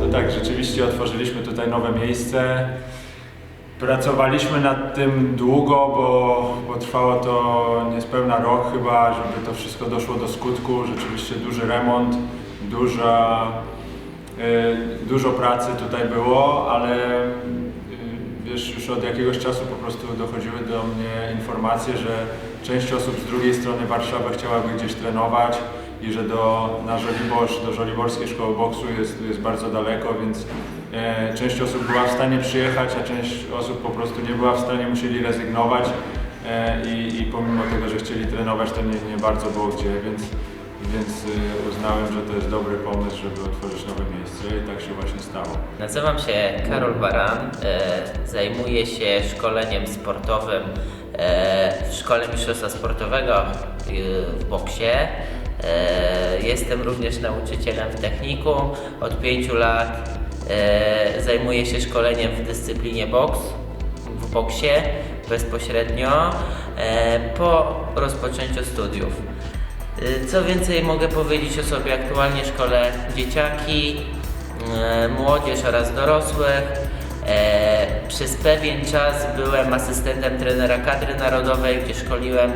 No tak, rzeczywiście otworzyliśmy tutaj nowe miejsce. Pracowaliśmy nad tym długo, bo, bo trwało to niespełna rok chyba, żeby to wszystko doszło do skutku. Rzeczywiście duży remont, duża, y, dużo pracy tutaj było, ale y, wiesz, już od jakiegoś czasu po prostu dochodziły do mnie informacje, że część osób z drugiej strony Warszawy chciałaby gdzieś trenować i że do, na Żoliborz, do Żoliborskiej Szkoły Boksu jest, jest bardzo daleko, więc e, część osób była w stanie przyjechać, a część osób po prostu nie była w stanie, musieli rezygnować e, i, i pomimo tego, że chcieli trenować, to nie, nie bardzo było gdzie, więc, więc e, uznałem, że to jest dobry pomysł, żeby otworzyć nowe miejsce i tak się właśnie stało. Nazywam się Karol Baran, e, zajmuję się szkoleniem sportowym e, w Szkole Mistrzostwa Sportowego e, w boksie. E, Jestem również nauczycielem w technikum. Od 5 lat e, zajmuję się szkoleniem w dyscyplinie boks, w boksie bezpośrednio e, po rozpoczęciu studiów. Co więcej mogę powiedzieć o sobie? Aktualnie szkole dzieciaki, młodzież oraz dorosłych. Przez pewien czas byłem asystentem trenera kadry narodowej, gdzie szkoliłem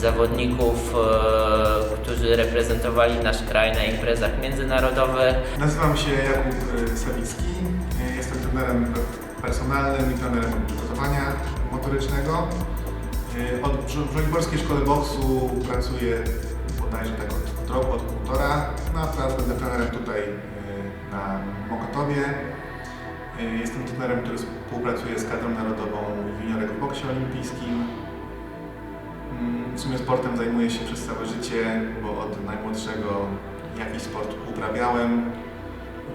zawodników, e, którzy reprezentowali nasz kraj na imprezach międzynarodowych. Nazywam się Jakub y, Sawicki. Y, Jestem trenerem pe- personalnym i trenerem przygotowania motorycznego. Od Żoliborskiej Szkole Boksu pracuję bodajże tak od, roku, od półtora. No a teraz będę trenerem tutaj na Mokotowie. Jestem trenerem, który współpracuje z kadrą narodową juniorek w boksie olimpijskim. W sumie sportem zajmuję się przez całe życie, bo od najmłodszego jakiś sport uprawiałem.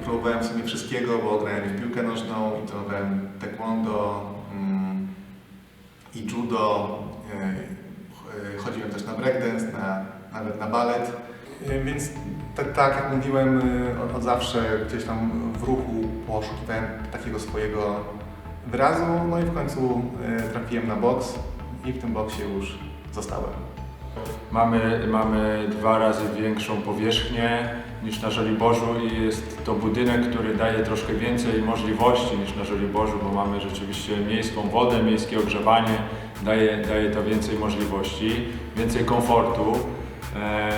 Próbowałem sobie wszystkiego, bo grałem w piłkę nożną i trenowałem taekwondo mm, i judo. e, e, Chodziłem też na breakdance, na, nawet na balet. E, Więc tak, tak jak mówiłem, od, od zawsze gdzieś tam w ruchu poszukiwałem takiego swojego wyrazu. No i w końcu trafiłem na boks i w tym boksie już zostałem. Mamy, mamy dwa razy większą powierzchnię niż na Żoliborzu i jest to budynek, który daje troszkę więcej możliwości niż na Żoliborzu, bo mamy rzeczywiście miejską wodę, miejskie ogrzewanie, daje, daje to więcej możliwości, więcej komfortu. E,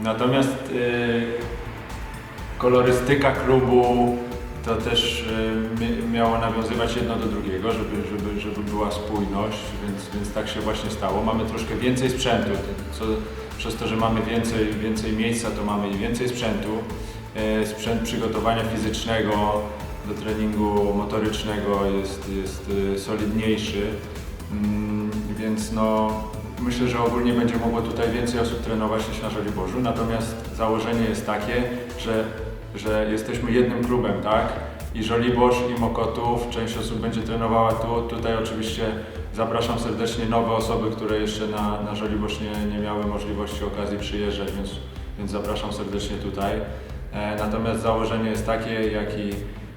natomiast e, kolorystyka klubu to też mi- miało nawiązywać jedno do drugiego, żeby, żeby, żeby była spójność, więc, więc tak się właśnie stało. Mamy troszkę więcej sprzętu, co, przez to, że mamy więcej, więcej miejsca, to mamy i więcej sprzętu. E, Sprzęt przygotowania fizycznego do treningu motorycznego jest, jest e, solidniejszy, Mm, więc no, myślę, że ogólnie będzie mogło tutaj więcej osób trenować niż na Żoliborzu, natomiast założenie jest takie, że, że jesteśmy jednym klubem, tak? I Żoliborz, i Mokotów, część osób będzie trenowała tu. Tutaj oczywiście zapraszam serdecznie nowe osoby, które jeszcze na, na Żoliborz nie, nie miały możliwości, okazji przyjeżdżać, więc, więc zapraszam serdecznie tutaj. E, natomiast założenie jest takie, jak i,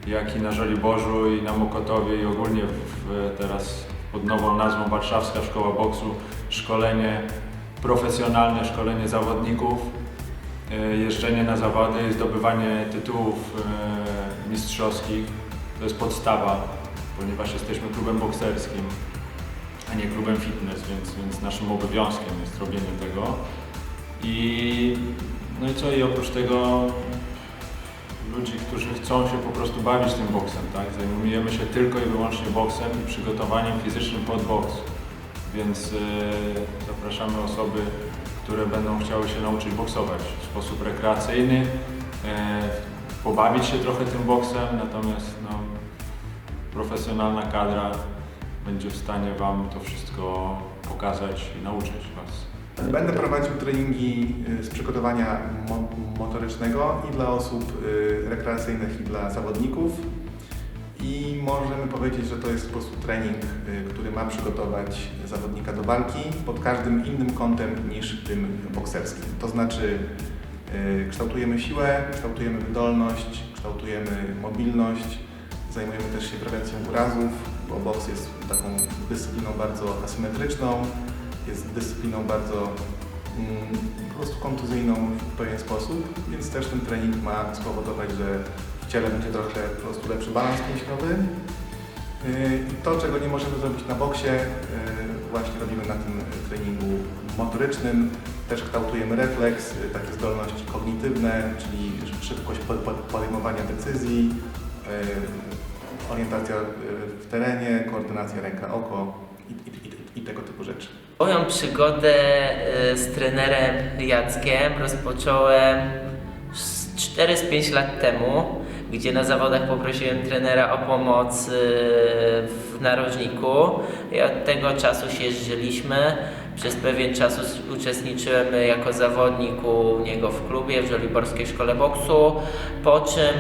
jak i na Żoliborzu, i na Mokotowie, i ogólnie w, teraz pod nową nazwą Warszawska Szkoła Boksu, szkolenie profesjonalne, szkolenie zawodników, jeżdżenie na zawody, zdobywanie tytułów e, mistrzowskich. To jest podstawa, ponieważ jesteśmy klubem bokserskim, a nie klubem fitness, więc, więc naszym obowiązkiem jest robienie tego. I no i co, i oprócz tego ludzi, którzy chcą się po prostu bawić tym boksem, tak? Zajmujemy się tylko i wyłącznie boksem i przygotowaniem fizycznym pod boks. Więc e, zapraszamy osoby, które będą chciały się nauczyć boksować w sposób rekreacyjny, e, pobawić się trochę tym boksem, natomiast no, profesjonalna kadra będzie w stanie Wam to wszystko pokazać i nauczyć Was. Będę prowadził treningi y, z przygotowania mo- motorycznego i dla osób y, rekreacyjnych i dla zawodników. I możemy powiedzieć, że to jest po prostu trening, y, który ma przygotować zawodnika do walki pod każdym innym kątem niż tym bokserskim. To znaczy y, kształtujemy siłę, kształtujemy wydolność, kształtujemy mobilność, zajmujemy też się prewencją urazów, bo boks jest taką dyscypliną bardzo asymetryczną, jest dyscypliną bardzo mm, po prostu kontuzyjną w pewien sposób, więc też ten trening ma spowodować, że ciele będzie trochę po prostu lepszy balans mięśniowy. Yy, I to, czego nie możemy zrobić na boksie, yy, właśnie robimy na tym treningu motorycznym. Też kształtujemy refleks, yy, takie zdolności kognitywne, czyli szybkość po- po- podejmowania decyzji, orientacja w terenie, koordynacja ręka-oko i, i, i, tego typu rzeczy. Moją przygodę y, z trenerem Jackiem rozpocząłem z 4 z 5 lat temu, gdzie na zawodach poprosiłem trenera o pomoc y, w narożniku i od tego czasu się zżyliśmy. Przez pewien czas uczestniczyłem jako zawodnik u niego w klubie w Żoliborskiej Szkole Boksu, po czym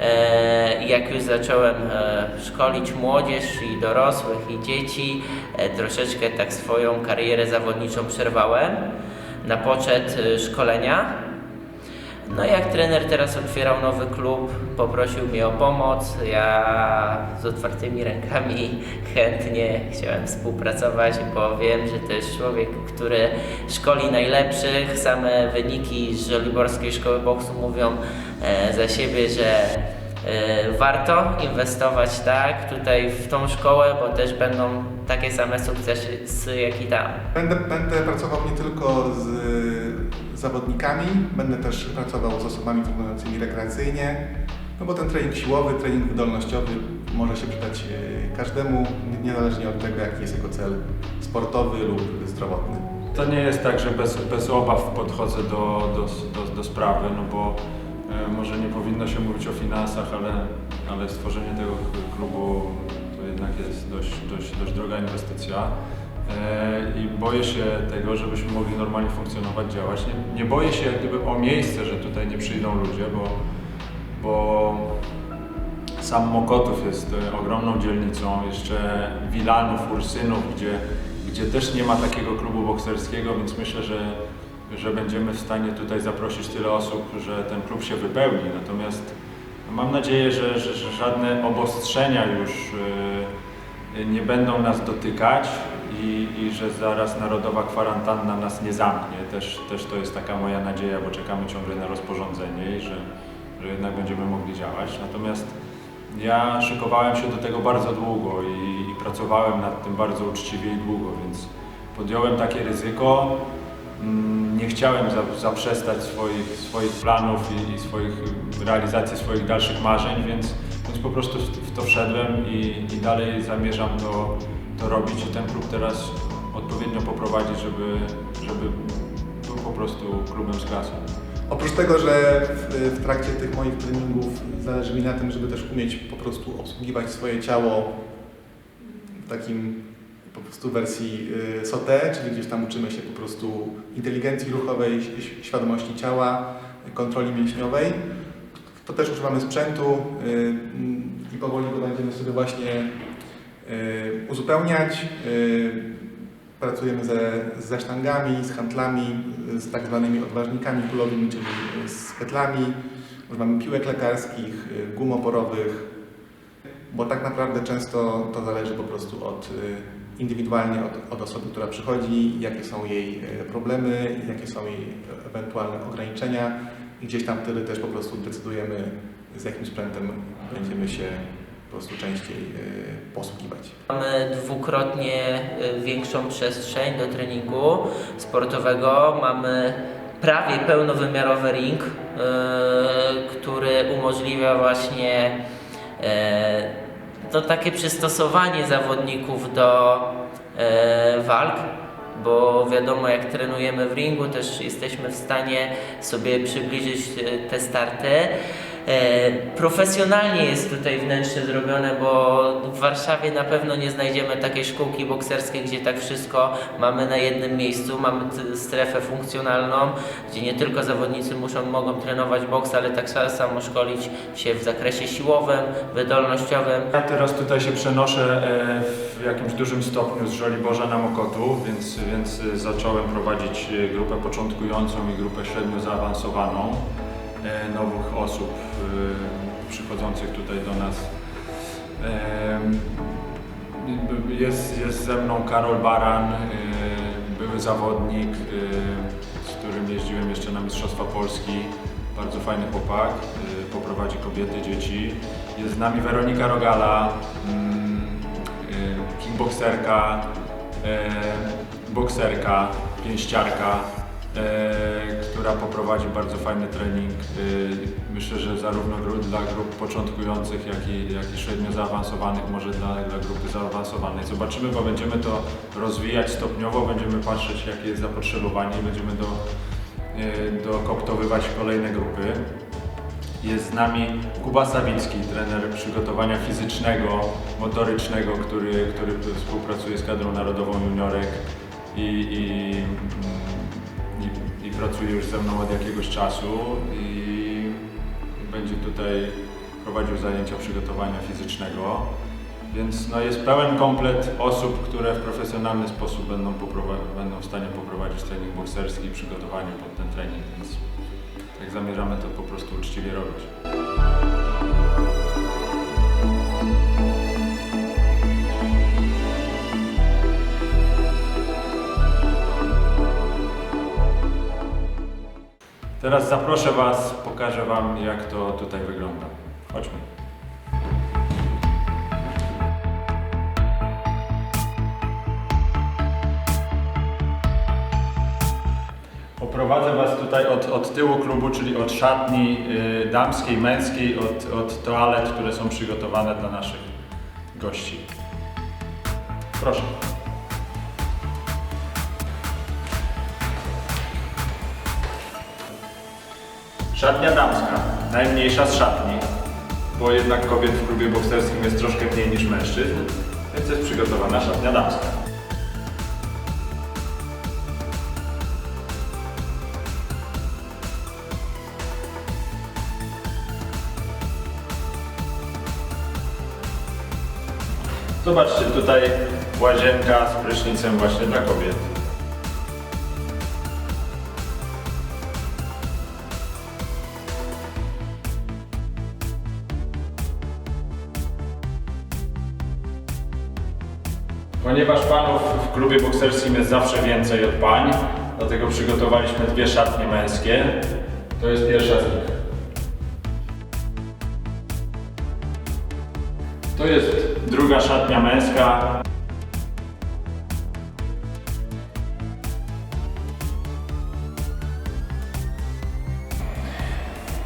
E, jak już zacząłem e, szkolić młodzież i dorosłych i dzieci, e, troszeczkę tak swoją karierę zawodniczą przerwałem na poczet szkolenia. No jak trener teraz otwierał nowy klub, poprosił mnie o pomoc. Ja z otwartymi rękami chętnie chciałem współpracować, bo wiem, że to jest człowiek, który szkoli najlepszych. Same wyniki z Żoliborskiej Szkoły Boksu mówią e, za siebie, że warto inwestować tak tutaj w tą szkołę, bo też będą takie same sukcesy jak i tam. Będę, będę pracował nie tylko z zawodnikami, będę też pracował z osobami trenującymi rekreacyjnie, no bo ten trening siłowy, trening wydolnościowy może się przydać e, każdemu, niezależnie od tego, jaki jest jego cel sportowy lub zdrowotny. To nie jest tak, że bez, bez obaw podchodzę do, do, do, do sprawy, no bo e, może nie powinno się mówić o finansach, ale, ale stworzenie tego klubu to jednak jest dość, dość, dość droga inwestycja. E, I boję się tego, żebyśmy mogli normalnie funkcjonować, działać. Nie, nie boję się jak gdyby o miejsce, że tutaj nie przyjdą ludzie, bo, bo sam Mokotów jest e, ogromną dzielnicą, jeszcze Wilanów, Ursynów, gdzie, gdzie też nie ma takiego klubu bokserskiego, więc myślę, że, że będziemy w stanie tutaj zaprosić tyle osób, że ten klub się wypełni. Natomiast mam nadzieję, że, że, że żadne obostrzenia już e, nie będą nas dotykać i, i że zaraz narodowa kwarantanna nas nie zamknie. Też, też to jest taka moja nadzieja, bo czekamy ciągle na rozporządzenie i że, że jednak będziemy mogli działać. Natomiast ja szykowałem się do tego bardzo długo i, i pracowałem nad tym bardzo uczciwie i długo, więc podjąłem takie ryzyko. Mm, Nie chciałem za- zaprzestać swoich, swoich planów i, i swoich realizacji swoich dalszych marzeń, więc, więc po prostu w, to wszedłem i, i dalej zamierzam to, to robić i ten klub teraz odpowiednio poprowadzić, żeby, żeby był po prostu klubem z klasą. Oprócz tego, że w, w trakcie tych moich treningów zależy mi na tym, żeby też umieć po prostu obsługiwać swoje ciało takim prostu wersji y, SOTE, czyli gdzieś tam uczymy się po prostu inteligencji ruchowej, świadomości ciała, kontroli mięśniowej. To też używamy sprzętu y, i powoli go będziemy sobie właśnie y, uzupełniać. Pracujemy ze, ze sztangami, z handlami, z tak zwanymi odważnikami kulowymi, czyli z ketlami. Używamy piłek lekarskich, y, gum oporowych, bo tak naprawdę często to zależy po prostu od indywidualnie od, od osoby, która przychodzi, jakie są jej y, problemy, jakie są jej ewentualne ograniczenia i gdzieś tam wtedy też po prostu decydujemy z jakim sprzętem będziemy się po prostu częściej y, posługiwać. Mamy dwukrotnie y, większą przestrzeń do treningu sportowego. Mamy prawie pełnowymiarowy ring, który umożliwia właśnie to takie przystosowanie zawodników do y, walk. Bo wiadomo, jak trenujemy w ringu, też jesteśmy w stanie sobie przybliżyć y, te starty. E, Profesjonalnie jest tutaj wnętrze zrobione, bo w Warszawie na pewno nie znajdziemy takiej szkółki bokserskiej, gdzie tak wszystko mamy na jednym miejscu. Mamy strefę funkcjonalną, gdzie nie tylko zawodnicy muszą, mogą trenować boks, ale tak sa- samo szkolić się w zakresie siłowym, wydolnościowym. Ja teraz tutaj się przenoszę e, w jakimś dużym stopniu z Żoliborza na Mokotów, więc, więc e, zacząłem prowadzić grupę początkującą i grupę średnio zaawansowaną nowych osób e, przychodzących tutaj do nas. E, Jest, jest ze mną Karol Baran, e, były zawodnik, e, z którym jeździłem jeszcze na Mistrzostwa Polski. Bardzo fajny chłopak. E, poprowadzi kobiety, dzieci. Jest z nami Weronika Rogala, mm, kickbokserka, y, bokserka, pięściarka, która poprowadzi bardzo fajny trening. y, Myślę, że zarówno dla grup początkujących, jak i, jak i średnio zaawansowanych, może dla, dla grupy zaawansowanej. Zobaczymy, bo będziemy to rozwijać stopniowo, będziemy patrzeć, jakie jest zapotrzebowanie i będziemy do, y, dokoptowywać kolejne grupy. Jest z nami Kuba Sawicki, trener przygotowania fizycznego, motorycznego, który, który współpracuje z kadrą narodową juniorek i, i, i, pracuje już ze mną od jakiegoś czasu i będzie tutaj prowadził zajęcia przygotowania fizycznego. Więc no, jest pełen komplet osób, które w profesjonalny sposób będą, będą w stanie poprowadzić trening bokserski i przygotowanie pod ten trening, więc jak zamierzamy to po prostu uczciwie robić. Teraz zaproszę Was, pokażę Wam jak to tutaj wygląda. Chodźmy. Oprowadzę Was tutaj od, od tyłu klubu, czyli od szatni y, damskiej, męskiej, od, od toalet, które są przygotowane dla naszych gości. Proszę. Szatnia damska, najmniejsza z szatni, bo jednak kobiet w klubie bokserskim jest troszkę mniej niż mężczyzn, więc jest przygotowana szatnia damska. Zobaczcie tutaj łazienka z prysznicem właśnie dla kobiet. Ponieważ panów w klubie bokserskim jest zawsze więcej od pań, dlatego przygotowaliśmy dwie szatnie męskie. To jest pierwsza z nich. To jest druga szatnia męska.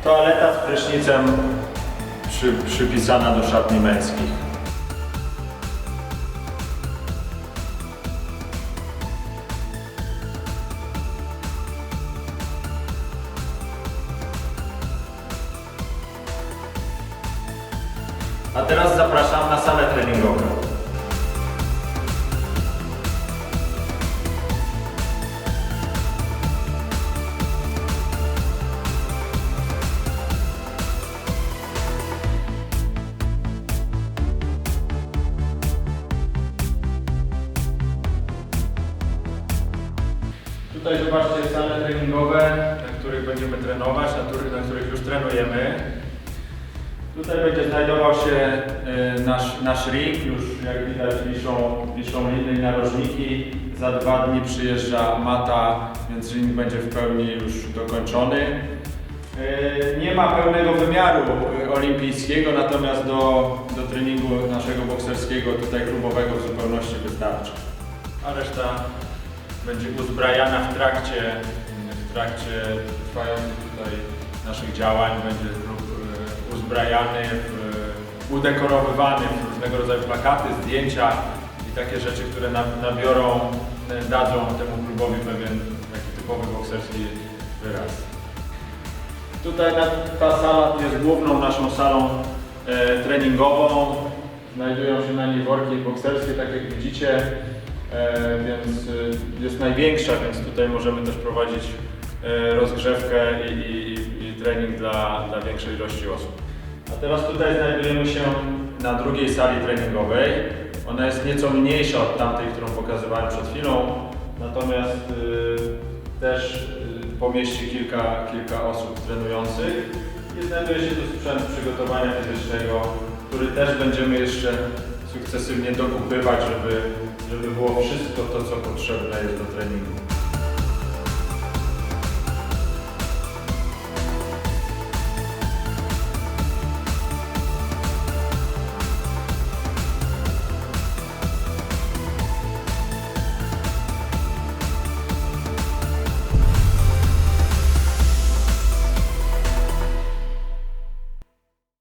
Toaleta z prysznicem przy, przypisana do szatni męskich. Tutaj zobaczcie sale treningowe, na których będziemy trenować, na których, na których już trenujemy. Tutaj będzie znajdował się e, nasz, nasz ring, już jak widać wiszą, wiszą liny i narożniki. Za dwa dni przyjeżdża mata, więc ring będzie w pełni już dokończony. E, Nie ma pełnego wymiaru e, olimpijskiego, natomiast do, do treningu naszego bokserskiego, tutaj klubowego w zupełności wystarczy. A reszta będzie uzbrajana w trakcie, w trakcie trwających tutaj naszych działań. Będzie e, uzbrajany, w, udekorowywany w różnego rodzaju plakaty, zdjęcia i takie rzeczy, które na- nabiorą, e, dadzą temu klubowi pewien taki typowy bokserski wyraz. Tutaj ta sala jest główną naszą salą e, treningową. Znajdują się na niej worki bokserskie, tak jak widzicie. E, więc e, jest największa, więc tutaj możemy też prowadzić e, rozgrzewkę i, i, i trening dla, dla większej ilości osób. A teraz tutaj znajdujemy się na drugiej sali treningowej. Ona jest nieco mniejsza od tamtej, którą pokazywałem przed chwilą, natomiast y, też y, pomieści kilka, kilka osób trenujących. I znajduje się tu sprzęt przygotowania fizycznego, który też będziemy jeszcze sukcesywnie dokupywać, żeby, żeby było wszystko to, co potrzebne jest do treningu.